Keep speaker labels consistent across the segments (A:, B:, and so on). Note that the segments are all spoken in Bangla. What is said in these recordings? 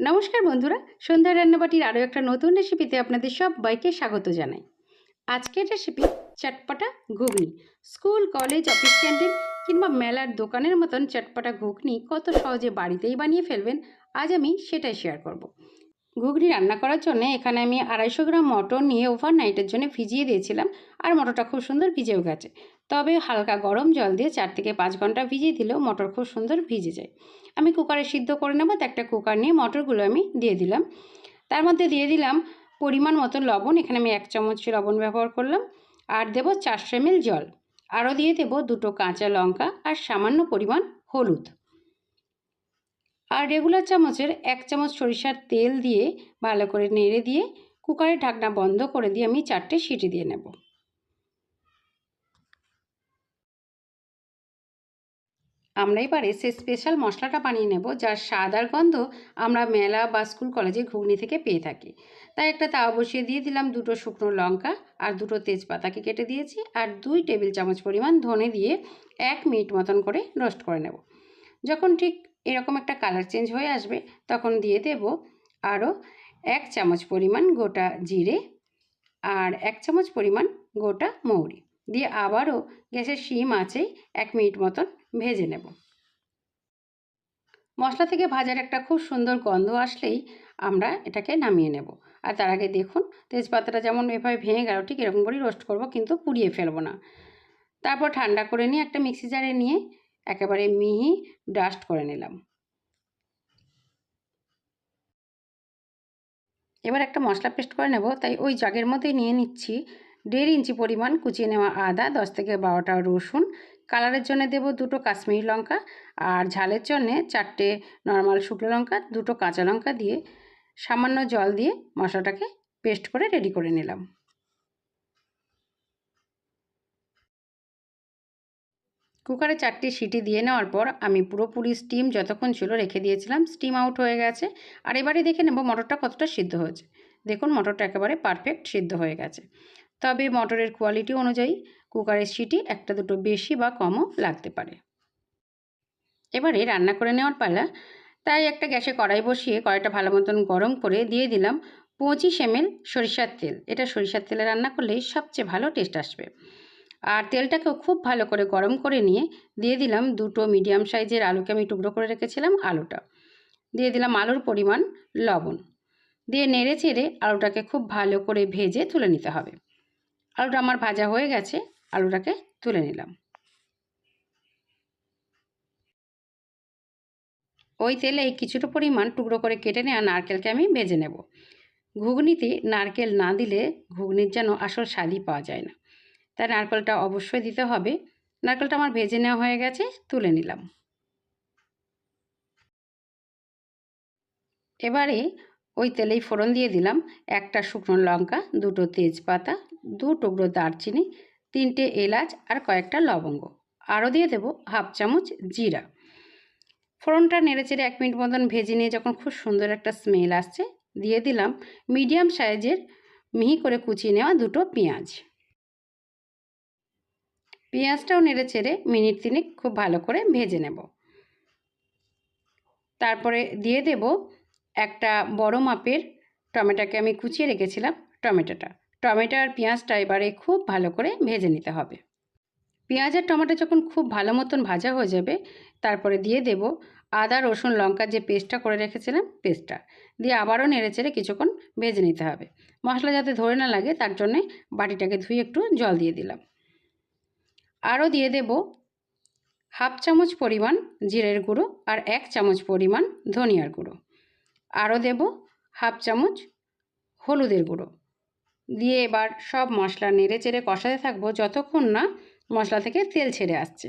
A: নমস্কার বন্ধুরা সন্ধ্যা রান্নাবাটির আরও একটা নতুন রেসিপিতে আপনাদের সবাইকে স্বাগত জানাই। আজকের recipe চটপটা ghugni. School, college, office canteen কিংবা মেলার দোকানের মতন চটপটা ঘুগনি কত সহজে বাড়িতেই বানিয়ে ফেলবেন, আজ আমি সেটাই শেয়ার করব। ঘুগনি রান্না করার জন্য এখানে আমি আড়াইশো গ্রাম মটর নিয়ে ওভারনাইটের জন্য ভিজিয়ে দিয়েছিলাম, আর মটরটা খুব সুন্দর ভিজেও গেছে। তবে হালকা গরম জল দিয়ে চার থেকে পাঁচ ঘণ্টা ভিজিয়ে দিলেও মটর খুব সুন্দর ভিজে যায়। আমি কুকারে সিদ্ধ করে নেব, তো একটা কুকার নিয়ে মটরগুলো আমি দিয়ে দিলাম। তার মধ্যে দিয়ে দিলাম পরিমাণ মতো লবণ, এখানে আমি এক চামচ লবণ ব্যবহার করলাম। আর দেবো চারশো এমএল জল। আরও দিয়ে দেবো দুটো কাঁচা লঙ্কা আর সামান্য পরিমাণ হলুদ। আর রেগুলার চামচের এক চামচ সরিষার তেল দিয়ে ভালো করে নেড়ে দিয়ে কুকারের ঢাকনা বন্ধ করে দিয়ে আমি চারটে সিটি দিয়ে নেব। আমরা এবারে সে স্পেশাল মশলাটা বানিয়ে নেব, যার স্বাদ আর গন্ধ আমরা মেলা বা স্কুল কলেজে ঘুগনি থেকে পেয়ে থাকি। তাই একটা তাওয়া বসিয়ে দিয়ে দিলাম দুটো শুকনো লঙ্কা আর দুটো তেজপাতাকে কেটে দিয়েছি আর দুই টেবিল চামচ পরিমাণ ধনে দিয়ে এক মিনিট মতন করে রোস্ট করে নেব। যখন ঠিক এরকম একটা কালার চেঞ্জ হয়ে আসবে, তখন দিয়ে দেব আরও এক চামচ পরিমাণ গোটা জিরে আর এক চামচ পরিমাণ গোটা মৌরি। দিয়ে আবারও গ্যাসের শিম আছেই এক মিনিট মতন ভেজে নেব। মশলা থেকে ভাজার একটা খুব সুন্দর গন্ধ আসলেই আমরা এটাকে নামিয়ে নেব। আর তার আগে দেখুন, তেজপাতাটা যেমন এভাবে ভেঙে গেল, ঠিক এরকম করেই রোস্ট করব, কিন্তু পুড়িয়ে ফেলব না। তারপর ঠান্ডা করে নিয়ে একটা মিক্সি জারে নিয়ে একেবারে মিহি ডাস্ট করে নিলাম। এবার একটা মশলা পেস্ট করে নেব, তাই ওই জাগের মধ্যেই নিয়ে নিচ্ছি দেড় ইঞ্চি পরিমাণ কুচিয়ে নেওয়া আদা, দশ থেকে বারোটা রসুন কালারের জন্য দেব দুটো কাশ্মীরি লঙ্কা আর ঝালের জন্যে চারটে নর্মাল শুকনো লঙ্কা, দুটো কাঁচা লঙ্কা দিয়ে সামান্য জল দিয়ে মশলাটাকে পেস্ট করে রেডি করে নিলাম। কুকারে চারটি সিটি দিয়ে নেওয়ার পর আমি পুরোপুরি স্টিম যতক্ষণ ছিল রেখে দিয়েছিলাম স্টিম আউট হয়ে গেছে। আর এবারে দেখে নেব মটরটা কতটা সিদ্ধ হয়েছে। দেখুন মটরটা একেবারে পারফেক্ট সিদ্ধ হয়ে গেছে। তবে মটরের কোয়ালিটি অনুযায়ী কুকারের সিটি একটা দুটো বেশি বা কমও লাগতে পারে। এবারে রান্না করে নেওয়ার পালা, তাই একটা গ্যাসে কড়াই বসিয়ে কড়াইটা ভালো মতন গরম করে দিয়ে দিলাম পঁচিশ এমএল সরিষার তেল। এটা সরিষার তেলে রান্না করলে সবচেয়ে ভালো টেস্ট আসবে। আর তেলটাকেও খুব ভালো করে গরম করে নিয়ে দিয়ে দিলাম দুটো মিডিয়াম সাইজের আলুকে আমি টুকরো করে রেখেছিলাম আলুটা। দিয়ে দিলাম আলুর পরিমাণ লবণ। দিয়ে নেড়ে চেড়ে আলুটাকে খুব ভালো করে ভেজে তুলে নিতে হবে। আলুটা আমার ভাজা হয়ে গেছে আলুটাকে তুলে নিলাম। ওই তেলে কিছুটা পরিমাণ টুকরো করে কেটে নেওয়া নারকেলকে আমি ভেজে নেব। ঘুগনিতে নারকেল না দিলে ঘুগনির যেন আসল স্বাদই পাওয়া যায় না। তাই নারকেলটা অবশ্যই দিতে হবে। নারকেলটা আমার ভেজে নেওয়া হয়ে গেছে, তুলে নিলাম। এবারে ওই তেলেই ফোড়ন দিয়ে দিলাম। একটা শুকনো লঙ্কা, দুটো তেজপাতা, দু টুকরো দারচিনি তিনটে এলাচ আর কয়েকটা লবঙ্গ। আরও দিয়ে দেবো হাফ চামচ জিরা। ফোড়নটা নেড়ে চেড়ে এক মিনিট মতন ভেজে নিয়ে যখন খুব সুন্দর একটা স্মেল আসছে, দিয়ে দিলাম মিডিয়াম সাইজের মিহি করে কুচিয়ে নেওয়া দুটো পেঁয়াজ। পেঁয়াজটাও নেড়ে চেড়ে মিনিট তিনেক খুব ভালো করে ভেজে নেব। তারপরে দিয়ে দেব একটা বড় মাপের টমেটোকে আমি কুচিয়ে রেখেছিলাম টমেটোটা। টমেটো আর পেঁয়াজটা এবারে খুব ভালো করে ভেজে নিতে হবে। পেঁয়াজ আর টমেটো যখন খুব ভালো মতন ভাজা হয়ে যাবে, তারপরে দিয়ে দেব আদা, রসুন, লঙ্কার যে পেস্টটা করে রেখেছিলাম পেস্টটা। দিয়ে আবারও নেড়ে চেড়ে কিছুক্ষণ ভেজে নিতে হবে। মশলা যাতে ধরে না লাগে, তার জন্যে বাটিটাকে ধুয়ে একটু জল দিয়ে দিলাম। আরও দিয়ে দেব হাফ চামচ পরিমাণ জিরের গুঁড়ো আর এক চামচ পরিমাণ ধনিয়ার গুঁড়ো। আরও দেব হাফ চামচ হলুদের গুঁড়ো। দিয়ে এবার সব মশলা নেড়ে চেড়ে কষাতে থাকব যতক্ষণ না মশলা থেকে তেল ছেড়ে আসছে।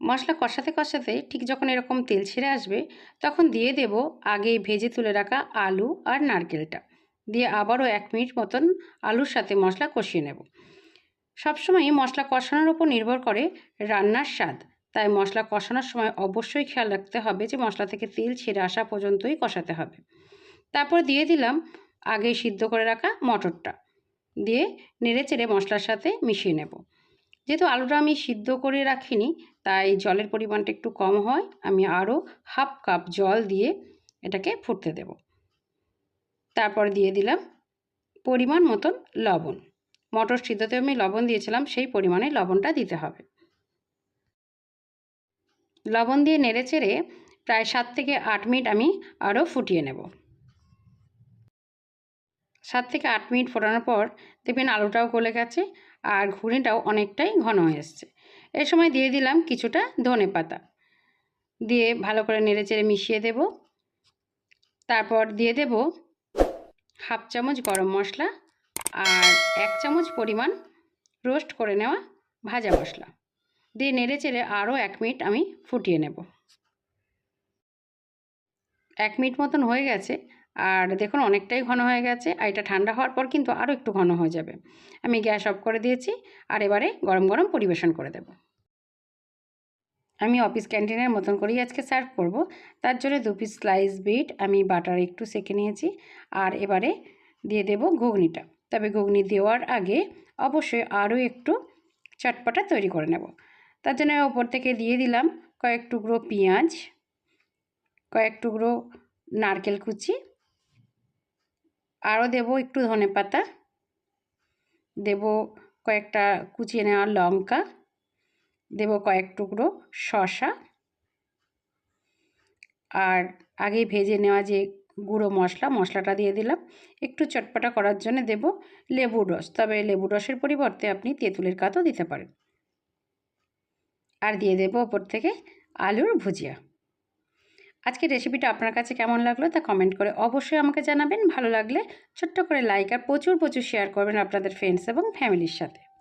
A: মশলা কষাতে কষাতে ঠিক যখন এরকম তেল ছেড়ে আসবে, তখন দিয়ে দেব আগে ভেজে তুলে রাখা আলু আর নারকেলটা। দিয়ে আবারও এক মিনিট মতন আলুর সাথে মশলা কষিয়ে নেব। সবসময় মশলা কষানোর উপর নির্ভর করে রান্নার স্বাদ। তাই মশলা কষানোর সময় অবশ্যই খেয়াল রাখতে হবে যে মশলা থেকে তেল ছেড়ে আসা পর্যন্তই কষাতে হবে। তারপর দিয়ে দিলাম আগে সিদ্ধ করে রাখা মটরটা। দিয়ে নেড়ে চেড়ে মশলার সাথে মিশিয়ে নেব। যেহেতু আলুটা আমি সিদ্ধ করে রাখিনি, তাই জলের পরিমাণটা একটু কম হয়, আমি আরও হাফ কাপ জল দিয়ে এটাকে ফুটতে দেব। তারপর দিয়ে দিলাম পরিমাণ মতন লবণ। মটর সিদ্ধতে আমি লবণ দিয়েছিলাম, সেই পরিমাণে লবণটা দিতে হবে। লবণ দিয়ে নেড়ে চেড়ে প্রায় সাত থেকে আট মিনিট আমি আরও ফুটিয়ে নেব। সাত থেকে আট মিনিট ফোটানোর পর দেখবেন আলুটাও গলে গেছে আর ঘুগনিটাও অনেকটাই ঘন হয়ে এসছে। এই সময় দিয়ে দিলাম কিছুটা ধনে পাতা। দিয়ে ভালো করে নেড়ে চেড়ে মিশিয়ে দেব। তারপর দিয়ে দেব হাফ চামচ গরম মশলা আর এক চামচ পরিমাণ রোস্ট করে নেওয়া ভাজা মশলা। দিয়ে নেড়ে চেড়ে আরও এক মিনিট আমি ফুটিয়ে নেব। এক মিনিট মতন হয়ে গেছে। আর দেখুন অনেকটাই ঘন হয়ে গেছে। আর এটা ঠান্ডা হওয়ার পর কিন্তু আরও একটু ঘন হয়ে যাবে। আমি গ্যাস অফ করে দিয়েছি। আর এবারে গরম গরম পরিবেশন করে দেব। আমি অফিস ক্যান্টিনের মতন করেই আজকে সার্ভ করব। তার জন্য দু পিস স্লাইস বিট আমি বাটার একটু সেঁকে নিয়েছি। আর এবারে দিয়ে দেব ঘুগনিটা। তবে ঘুগনি দেওয়ার আগে অবশ্যই আরও একটু চটপটা তৈরি করে নেব। তার জন্য ওপর থেকে দিয়ে দিলাম কয়েক টুকরো পেঁয়াজ, কয়েক টুকরো নারকেল কুচি, আরও দেব একটু ধনে পাতা, দেব কয়েকটা কুচিয়ে নেওয়া লঙ্কা, দেব কয়েক টুকরো শশা আর আগে ভেজে নেওয়া যে গুঁড়ো মশলা, মশলাটা দিয়ে দিলাম। একটু চটপটা করার জন্য দেব লেবুর রস। তবে লেবুর রসের পরিবর্তে আপনি তেঁতুলের কাতও দিতে পারেন। আর দিয়ে দেবো ওপর থেকে আলুর ভুজিয়া। আজকে রেসিপিটা আপনার কাছে কেমন লাগল তা কমেন্ট করে অবশ্যই আমাকে জানাবেন। ভালো লাগলে ছোট্ট করে লাইক আর প্রচুর প্রচুর শেয়ার করবেন আপনাদের ফ্রেন্ডস এবং ফ্যামিলির সাথে।